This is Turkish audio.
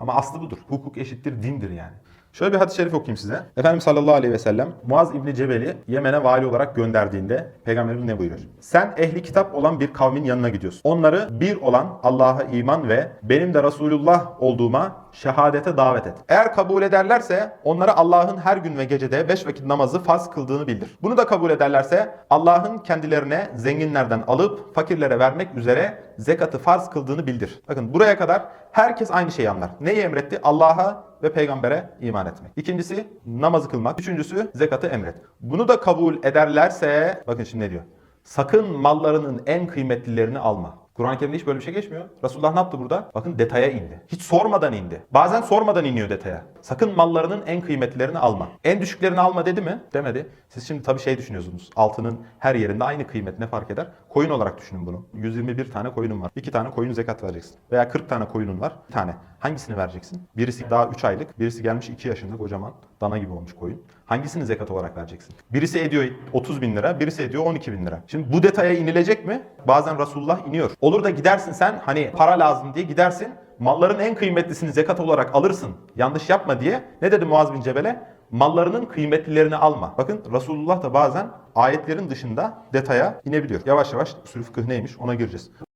Ama aslı budur. Hukuk eşittir dindir yani. Şöyle bir hadis-i şerif okuyayım size. Efendimiz sallallahu aleyhi ve sellem Muaz İbni Cebel'i Yemen'e vali olarak gönderdiğinde Peygamberimiz ne buyuruyor? Sen ehli kitap olan bir kavmin yanına gidiyorsun. Onları bir olan Allah'a iman ve benim de Resulullah olduğuma şehadete davet et. Eğer kabul ederlerse onlara Allah'ın her gün ve gecede beş vakit namazı farz kıldığını bildir. Bunu da kabul ederlerse Allah'ın kendilerine zenginlerden alıp fakirlere vermek üzere zekatı farz kıldığını bildir. Bakın buraya kadar herkes aynı şeyi anlar. Neyi emretti? Allah'a ve peygambere iman etmek. İkincisi namazı kılmak. Üçüncüsü zekatı emret. Bunu da kabul ederlerse bakın şimdi ne diyor? Sakın mallarının en kıymetlilerini alma. Kur'an-ı Kerim'de hiç böyle bir şey geçmiyor. Resulullah ne yaptı burada? Bakın detaya indi. Hiç sormadan indi. Bazen sormadan iniyor detaya. Sakın mallarının en kıymetlilerini alma. En düşüklerini alma dedi mi? Demedi. Siz şimdi tabii şey düşünüyorsunuz. Altının her yerinde aynı kıymet ne fark eder? Koyun olarak düşünün bunu. 121 tane koyunun var. 2 tane koyun zekat vereceksin. Veya 40 tane koyunun var. Bir tane. Hangisini vereceksin? Birisi daha 3 aylık. Birisi gelmiş 2 yaşında kocaman. Dana gibi olmuş koyun. Hangisini zekat olarak vereceksin? Birisi ediyor 30 bin lira, birisi ediyor 12 bin lira. Şimdi bu detaya inilecek mi? Bazen Resulullah iniyor. Olur da gidersin sen hani para lazım diye gidersin. Malların en kıymetlisini zekat olarak alırsın. Yanlış yapma diye. Ne dedi Muaz bin Cebel'e? Mallarının kıymetlilerini alma. Bakın Resulullah da bazen ayetlerin dışında detaya inebiliyor. Yavaş yavaş usul fıkıh neymiş ona gireceğiz.